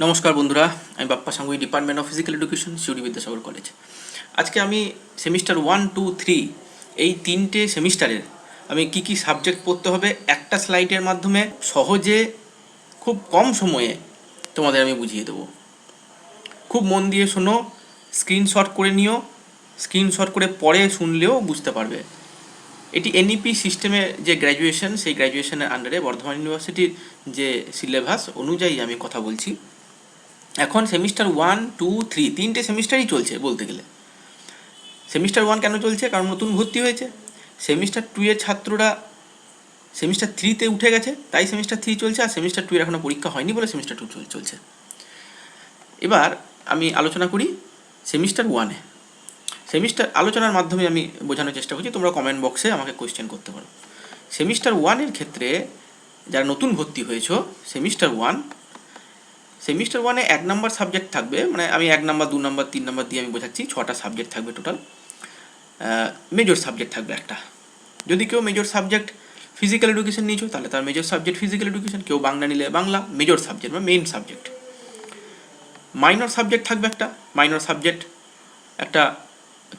নমস্কার বন্ধুরা, আমি Bappa Sangui department of physical education Suri Vidyasagar college. আজকে আমি সেমিস্টার ওয়ান টু থ্রি এই তিনটে সেমিস্টারের আমি কি কি সাবজেক্ট পড়তে হবে একটা স্লাইডের মাধ্যমে সহজে, খুব কম সময়ে তোমাদের আমি বুঝিয়ে দেবো। খুব মন দিয়ে শোনো স্ক্রিনশট করে নিও স্ক্রিনশট করে পরে শুনলেও বুঝতে পারবে। এটি এনইপি সিস্টেমে যে গ্র্যাজুয়েশন সেই গ্র্যাজুয়েশনের আন্ডারে বর্ধমান ইউনিভার্সিটির যে সিলেবাস অনুযায়ী আমি কথা বলছি। এখন সেমিস্টার ওয়ান, টু, থ্রি, তিনটে সেমিস্টারই চলছে বলতে গেলে। সেমিস্টার ওয়ান কেন চলছে? কারণ নতুন ভর্তি হয়েছে। সেমিস্টার টু এর ছাত্ররা সেমিস্টার থ্রিতে উঠে গেছে, তাই সেমিস্টার থ্রি চলছে আর সেমিস্টার টু এর এখনও পরীক্ষা হয়নি বলে সেমিস্টার টু চলছে। এবার আমি আলোচনা করি সেমিস্টার ওয়ানে সেমিস্টার, আলোচনার মাধ্যমে আমি বোঝানোর চেষ্টা করছি, তোমরা কমেন্ট বক্সে আমাকে কোয়েশ্চেন করতে পারো। সেমিস্টার ওয়ানের ক্ষেত্রে যারা নতুন ভর্তি হয়েছো, সেমিস্টার ওয়ান সেমিস্টার ওয়ানে এক নাম্বার সাবজেক্ট থাকবে মানে আমি এক নাম্বার দু নাম্বার তিন নাম্বার দিয়ে আমি বোঝাচ্ছি, ছটা সাবজেক্ট থাকবে টোটাল মেজর সাবজেক্ট থাকবে একটা। যদি কেউ মেজর সাবজেক্ট ফিজিক্যাল এডুকেশন নিয়েছো, তাহলে তার মেজর সাবজেক্ট ফিজিক্যাল এডুকেশন কেউ বাংলা নিলে বাংলা মেজর সাবজেক্ট বা মেইন সাবজেক্ট মাইনর সাবজেক্ট থাকবে একটা মাইনর সাবজেক্ট একটা,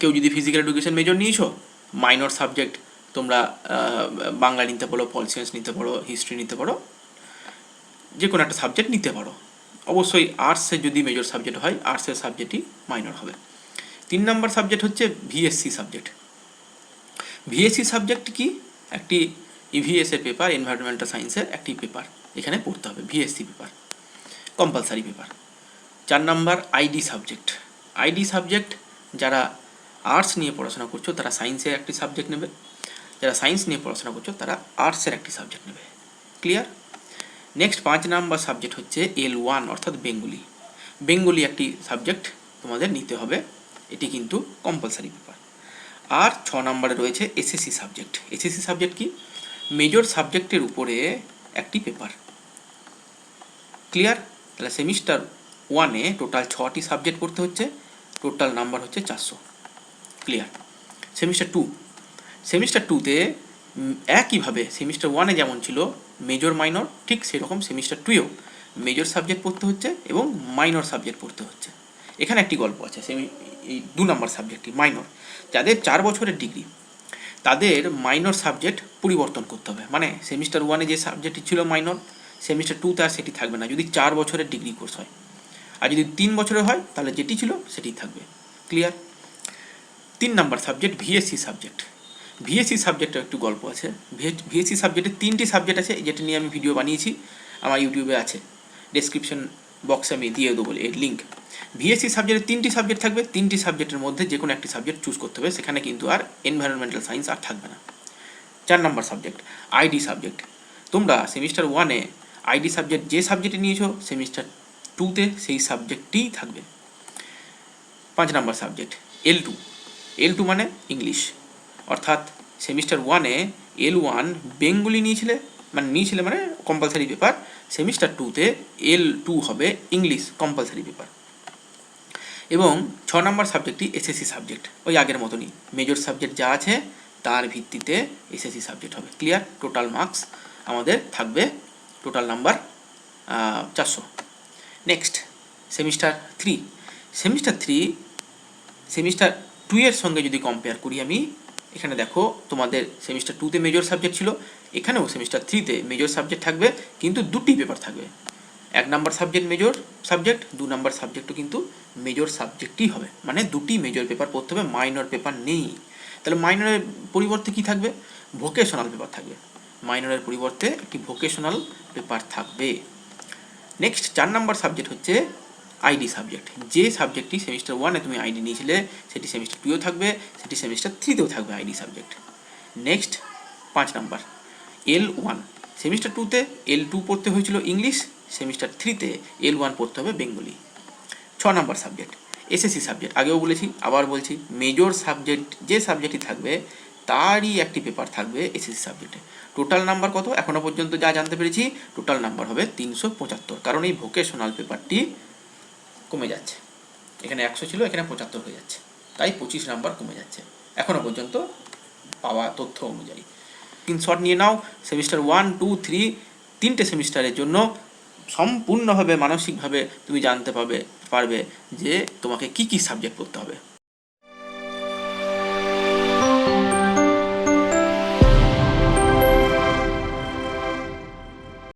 কেউ যদি ফিজিক্যাল এডুকেশন মেজর নিয়েছো মাইনর সাবজেক্ট তোমরা বাংলা নিতে পারো পল সায়েন্স নিতে পারো হিস্ট্রি নিতে পারো যে কোনো একটা সাবজেক্ট নিতে পারো। অবশ্যই আর্টসের যদি মেজর সাবজেক্ট হয় আর্টসের সাবজেক্টই মাইনর হবে। তিন নম্বর সাবজেক্ট হচ্ছে ভিএসসি সাবজেক্ট ভিএসসি সাবজেক্ট কি? একটি ইভিএস এর পেপার এনভায়রনমেন্টাল সায়েন্সের একটি পেপার এখানে পড়তে হবে ভিএসসি পেপার কম্পালসারি পেপার চার number ID subject ID subject যারা আর্টস নিয়ে পড়াশোনা করছ, তারা সায়েন্সের একটি সাবজেক্ট নেবে। যারা সায়েন্স নিয়ে পড়াশোনা করছ, তারা আর্টসের একটি সাবজেক্ট নেবে। ক্লিয়ার নেক্সট পাঁচ নাম্বার সাবজেক্ট হচ্ছে এল ওয়ান অর্থাৎ বেঙ্গলি। বেঙ্গলি একটি সাবজেক্ট তোমাদের নিতে হবে। এটি কিন্তু কম্পালসারি পেপার আর ছ নম্বরে রয়েছে এসএসসি সাবজেক্ট এসএসসি সাবজেক্ট কি? মেজর সাবজেক্টের উপরে একটি পেপার ক্লিয়ার তাহলে সেমিস্টার ওয়ানে টোটাল ছটি সাবজেক্ট পড়তে হচ্ছে। টোটাল নাম্বার হচ্ছে চারশো। ক্লিয়ার সেমিস্টার টু সেমিস্টার টুতে একইভাবে সেমিস্টার ওয়ানে যেমন ছিল মেজর মাইনর ঠিক সেরকম সেমিস্টার টুয়েও মেজর সাবজেক্ট পড়তে হচ্ছে এবং মাইনর সাবজেক্ট পড়তে হচ্ছে। এখানে একটি গল্প আছে সেমি এই দু নম্বর সাবজেক্টটি মাইনর যাদের চার বছরের ডিগ্রি তাদের মাইনর সাবজেক্ট পরিবর্তন করতে হবে। মানে সেমিস্টার ওয়ানে যে সাবজেক্টটি ছিল মাইনর সেমিস্টার টুতে আর সেটি থাকবে না। যদি চার বছরের ডিগ্রি কোর্স হয়। আর যদি তিন বছরের হয়, তাহলে যেটি ছিল, সেটি থাকবে। ক্লিয়ার তিন number subject VSC subject VSC সাবজেক্টের একটু গল্প আছে। ভিএসসি সাবজেক্টে তিনটি সাবজেক্ট আছে, যেটা নিয়ে আমি ভিডিও বানিয়েছি, আমার ইউটিউবে আছে। ডেসক্রিপশন বক্সে আমি দিয়ে দেবো এর লিঙ্ক ভিএসসি সাবজেক্টের তিনটি সাবজেক্ট থাকবে, তিনটি সাবজেক্টের মধ্যে যে কোনো একটি সাবজেক্ট চুজ করতে হবে, সেখানে কিন্তু আর এনভায়রনমেন্টাল সায়েন্স আর থাকবে না। চার নাম্বার সাবজেক্ট আইডি সাবজেক্ট তোমরা সেমিস্টার ওয়ানে আইডি সাবজেক্ট যে সাবজেক্টে নিয়েছো সেমিস্টার টুতে সেই সাবজেক্টটিই থাকবে। পাঁচ number subject L two L two মানে ইংলিশ অর্থাৎ সেমিস্টার ওয়ানে এল ওয়ান বেঙ্গলি নিয়েছিলে মানে নিয়েছিলে মানে কম্পালসারি পেপার সেমিস্টার টুতে এল টু হবে ইংলিশ কম্পালসারি পেপার এবং ছ নম্বর সাবজেক্টটি এসএসসি সাবজেক্ট ওই আগের মতনই। মেজর সাবজেক্ট যা আছে, তার ভিত্তিতে এসএসসি সাবজেক্ট হবে। ক্লিয়ার টোটাল মার্কস আমাদের থাকবে টোটাল নাম্বার চারশো। Next semester three semester three semester two এর সঙ্গে যদি কম্পেয়ার করি আমি এখানে দেখো তোমাদের সেমিস্টার টুতে মেজর সাবজেক্ট ছিল, এখানেও সেমিস্টার থ্রিতে মেজর সাবজেক্ট থাকবে, কিন্তু দুটি পেপার থাকবে। এক নাম্বার সাবজেক্ট মেজর সাবজেক্ট দু নাম্বার সাবজেক্টও কিন্তু মেজর সাবজেক্টই হবে। মানে দুটি মেজর পেপার পড়তে হবে মাইনর পেপার নেই। তাহলে মাইনরের পরিবর্তে কি থাকবে? ভোকেশনাল পেপার থাকবে। মাইনরের পরিবর্তে একটি ভোকেশনাল পেপার থাকবে। নেক্সট চার নাম্বার সাবজেক্ট হচ্ছে আইডি সাবজেক্ট যে সাবজেক্টটি সেমিস্টার ওয়ানে তুমি আইডি নিয়েছিলে, সেটি সেমিস্টার টুয়েও থাকবে, সেটি সেমিস্টার থ্রিতেও থাকবে আইডি সাবজেক্ট নেক্সট পাঁচ নাম্বার। এল ওয়ান সেমিস্টার টুতে এল টু পড়তে হয়েছিল ইংলিশ সেমিস্টার থ্রিতে এল ওয়ান পড়তে হবে বেঙ্গলি ছ নাম্বার সাবজেক্ট এসএসসি সাবজেক্ট আগেও বলেছি, আবার বলছি মেজর সাবজেক্ট যে সাবজেক্টটি থাকবে, তারই একটি পেপার থাকবে এসএসসি সাবজেক্টে টোটাল নাম্বার কত? এখনও পর্যন্ত যা জানতে পেরেছি টোটাল নাম্বার হবে তিনশো পঁচাত্তর। কারণ এই ভোকেশনাল পেপারটি কমে যাচ্ছে। এখানে একশো ছিল, এখানে পঁচাত্তর হয়ে যাচ্ছে। তাই পঁচিশ নাম্বার কমে যাচ্ছে। এখনও পর্যন্ত পাওয়া তথ্য অনুযায়ী। স্ক্রিনশট নিয়ে নাও। সেমিস্টার ওয়ান টু থ্রি তিনটে সেমিস্টারের জন্য সম্পূর্ণভাবে মানসিকভাবে তুমি জানতে পাবে, পারবে যে তোমাকে কি কি সাবজেক্ট পড়তে হবে।